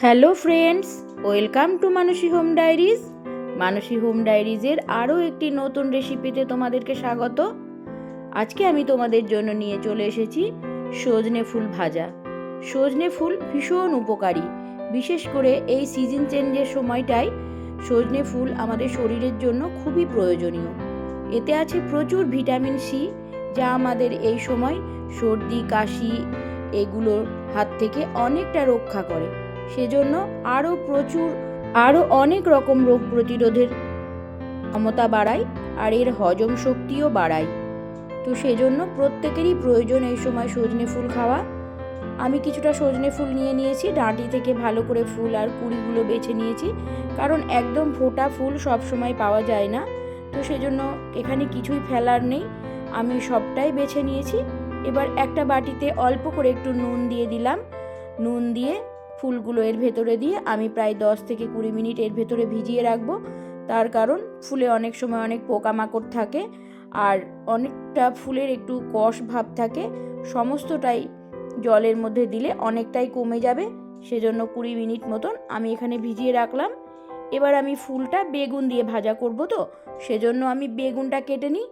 Hello friends welcome to Mansi home diaries Mansi home ডায়েরিজের আরও একটি নতুন রেসিপিতে তোমাদেরকে স্বাগত। আজকে আমি তোমাদের জন্য নিয়ে চলে এসেছি সজনে ফুল ভাজা। সজনে ফুল ভীষণ উপকারী। বিশেষ করে এই সিজন চেঞ্জের সময়টায় সজনে ফুল আমাদের শরীরের জন্য খুবই প্রয়োজনীয়। এতে আছে প্রচুর ভিটামিন সি যা আমাদের এই সময় সর্দি, কাশি এগুলোর হাত থেকে অনেকটা রক্ষা করে। সেজন্য আরও প্রচুর, আরও অনেক রকম রোগ প্রতিরোধের ক্ষমতা বাড়ায় আর এর হজম শক্তিও বাড়ায়। তো সেজন্য প্রত্যেকেরই প্রয়োজন এই সময় সজনে ফুল খাওয়া। আমি কিছুটা সজনে ফুল নিয়ে নিয়েছি, ডাঁটি থেকে ভালো করে ফুল আর কুড়িগুলো বেছে নিয়েছি, কারণ একদম ফোটা ফুল সব সময় পাওয়া যায় না। তো সেজন্য এখানে কিছুই ফেলার নেই, আমি সবটাই বেছে নিয়েছি। এবার একটা বাটিতে অল্প করে একটু নুন দিয়ে দিলাম। নুন দিয়ে ফুলগুলো এর ভেতরে দিয়ে আমি প্রায় দশ থেকে কুড়ি মিনিট এর ভেতরে ভিজিয়ে রাখব। তার কারণ ফুলে অনেক সময় অনেক পোকামাকড় থাকে আর অনেকটা ফুলের একটু কষ ভাব থাকে। সমস্তটাই জলের মধ্যে দিলে অনেকটাই কমে যাবে। সেজন্য কুড়ি মিনিট মতন আমি এখানে ভিজিয়ে রাখলাম। এবার আমি ফুলটা বেগুন দিয়ে ভাজা করব তো, সেজন্য আমি বেগুনটা কেটে নিই।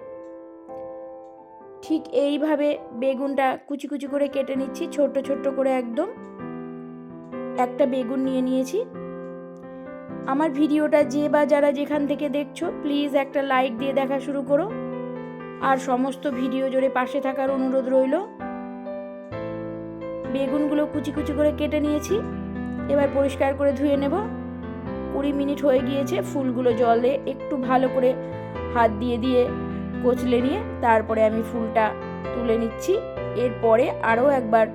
ঠিক এইভাবে বেগুনটা কুচি কুচি করে কেটে নিচ্ছি, ছোট্ট ছোট্ট করে একদম। একটা বেগুন নিয়ে নিয়েছি। আমার ভিডিওটা যে বা যারা যেখান থেকে দেখছ প্লিজ একটা লাইক দিয়ে দেখা শুরু করো। আর সমস্ত ভিডিও জোরে পাশে থাকার অনুরোধ রইল। বেগুনগুলো কুচি কুচি করে কেটে নিয়েছি। এবার পরিষ্কার করে ধুয়ে নেব। কুড়ি মিনিট হয়ে গিয়েছে, ফুলগুলো জলে একটু ভালো করে হাত দিয়ে দিয়ে কচলে নিয়ে তারপরে আমি ফুলটা তুলে নিচ্ছি। এরপরে আরও একবার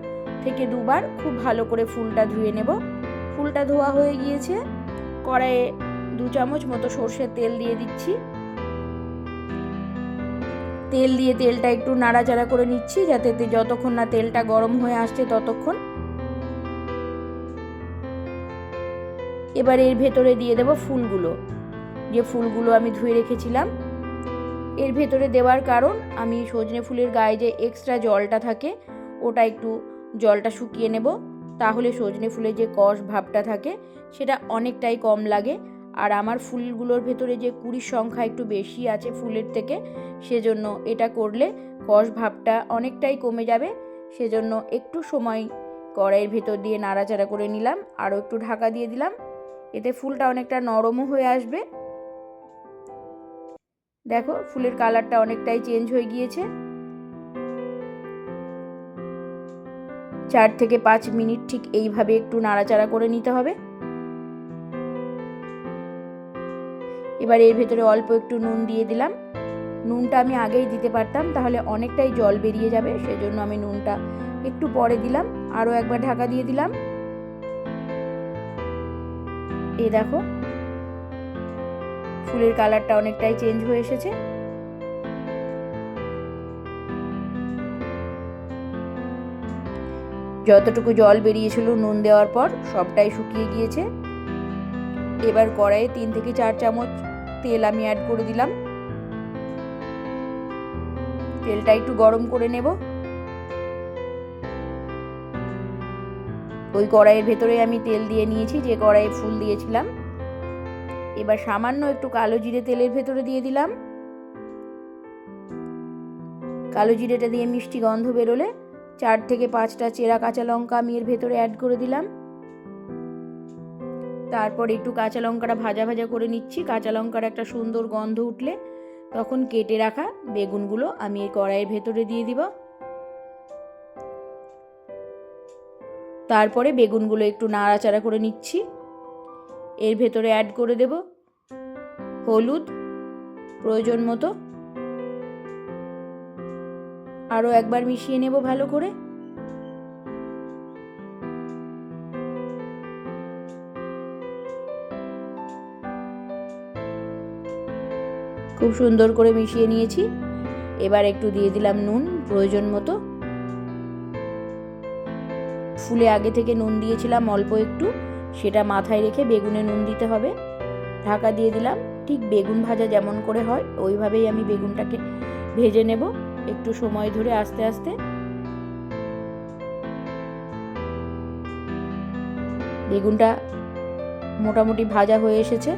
থেকে দুবার খুব ভালো করে ফুলটা ধুয়ে নেব। ফুলটা ধোয়া হয়ে গিয়েছে। কড়াইয়ে দু চামচ মতো সর্ষের তেল দিয়ে দিচ্ছি। তেল দিয়ে তেলটা একটু নাড়াচাড়া করে নিচ্ছি যাতে যতক্ষণ না তেলটা গরম হয়ে আসছে ততক্ষণ। এবার এর ভেতরে দিয়ে দেব ফুলগুলো। যে ফুলগুলো আমি ধুয়ে রেখেছিলাম। এর ভেতরে দেওয়ার কারণ আমি সজনে ফুলের গায়ে যে এক্সট্রা জলটা থাকে, ওটা একটু জলটা শুকিয়ে নেব। তাহলে সজনে ফুলের যে কষ ভাবটা থাকে, সেটা অনেকটাই কম লাগে। আর আমার ফুলগুলোর ভেতরে যে কুড়ির সংখ্যা একটু বেশি আছে ফুলের থেকে, সেজন্য এটা করলে কষ ভাবটা অনেকটাই কমে যাবে। সেজন্য একটু সময় কড়াইয়ের ভেতর দিয়ে নাড়াচাড়া করে নিলাম, আরও একটু ঢাকা দিয়ে দিলাম। এতে ফুলটা অনেকটা নরমও হয়ে আসবে। দেখো, ফুলের কালারটা অনেকটাই চেঞ্জ হয়ে গিয়েছে। চার থেকে পাঁচ মিনিট ঠিক এইভাবে একটু নাড়াচাড়া করে নিতে হবে। এবার এর ভেতরে অল্প একটু নুন দিয়ে দিলাম। নুনটা আমি আগেই দিতে পারতাম, তাহলে অনেকটাই জল বেরিয়ে যাবে, সেজন্য আমি নুনটা একটু পরে দিলাম। আরও একবার ঢাকা দিয়ে দিলাম। এই দেখো, ফুলের কালারটা অনেকটাই চেঞ্জ হয়ে এসেছে। যতটুকু জল বেরিয়েছিল নুন দেওয়ার পর সবটাই শুকিয়ে গিয়েছে। এবার কড়াইয়ে তিন থেকে চার চামচ তেল আমি অ্যাড করে দিলাম। তেলটা একটু গরম করে নেব। ওই কড়াইয়ের ভেতরে আমি তেল দিয়ে নিয়েছি, যে কড়াইয়ে ফুল দিয়েছিলাম। এবার সামান্য একটু কালো জিরে তেলের ভেতরে দিয়ে দিলাম। কালো জিরেটা দিয়ে মিষ্টি গন্ধ বেরোলে চার থেকে পাঁচটা চেরা কাঁচা লঙ্কা আমি এর ভেতরে অ্যাড করে দিলাম। তারপর একটু কাঁচা লঙ্কাটা ভাজা ভাজা করে নিচ্ছি। কাঁচা লঙ্কার একটা সুন্দর গন্ধ উঠলে তখন কেটে রাখা বেগুনগুলো আমি এই কড়াইয়ের ভেতরে দিয়ে দিব। তারপরে বেগুনগুলো একটু নাড়াচাড়া করে নিচ্ছি। এর ভেতরে অ্যাড করে দেব। হলুদ প্রয়োজন মতো আরও একবার মিশিয়ে নেব ভালো করে। খুব সুন্দর করে মিশিয়ে নিয়েছি। এবার একটু দিয়ে দিলাম নুন, প্রয়োজন মতো। ফুলে আগে থেকে নুন দিয়েছিলাম অল্প একটু, সেটা মাথায় রেখে বেগুনে নুন দিতে হবে। ঢাকা দিয়ে দিলাম, ঠিক বেগুন ভাজা যেমন করে হয়, ওইভাবেই আমি বেগুনটাকে ভেজে নেব। একটু সময় ধরে আস্তে আস্তে। বেগুনটা মোটামুটি ভাজা হয়ে এসেছে।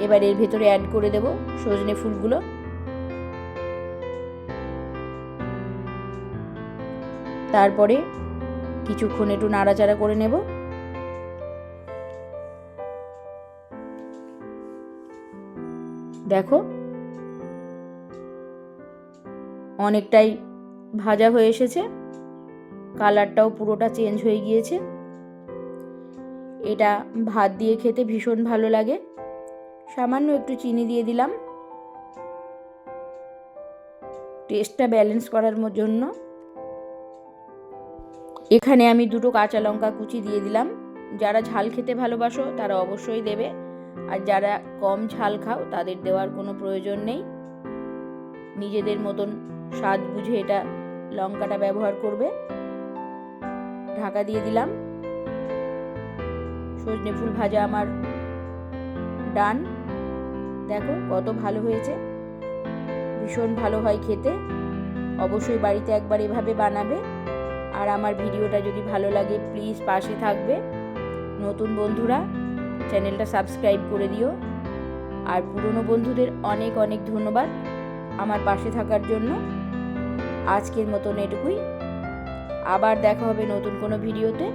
এবার এর ভেতরে অ্যাড করে দেব সজনে ফুলগুলো। তারপরে কিছুক্ষণ একটু নাড়াচাড়া করে নেব। দেখো অনেকটাই ভাজা হয়ে এসেছে। কালারটাও পুরোটা চেঞ্জ হয়ে গিয়েছে। এটা ভাত দিয়ে খেতে ভীষণ ভালো লাগে। সামান্য একটু চিনি দিয়ে দিলাম। টেস্টটা ব্যালেন্স করার জন্য। এখানে আমি দুটো কাঁচা লঙ্কা কুচি দিয়ে দিলাম। যারা ঝাল খেতে ভালোবাসো তারা অবশ্যই দেবে। আর যারা কম ঝাল খাও তাদের দেওয়ার কোনো প্রয়োজন নেই। নিজেদের মতন স্বাদ বুঝে এটা লঙ্কাটা ব্যবহার করবে। ঢাকা দিয়ে দিলাম। সজনে ফুল ভাজা আমার ডান। দেখো কত ভালো হয়েছে। ভীষণ ভালো হয় খেতে। অবশ্যই বাড়িতে একবার এভাবে বানাবে। আর আমার ভিডিওটা যদি ভালো লাগে প্লিজ পাশে থাকবে। নতুন বন্ধুরা, চ্যানেলটা সাবস্ক্রাইব করে দিও। আর পুরনো বন্ধুদের অনেক অনেক ধন্যবাদ। আমার পাশে থাকার জন্য আজকের মতন এটুকুই। আবার দেখা হবে নতুন কোনো ভিডিওতে।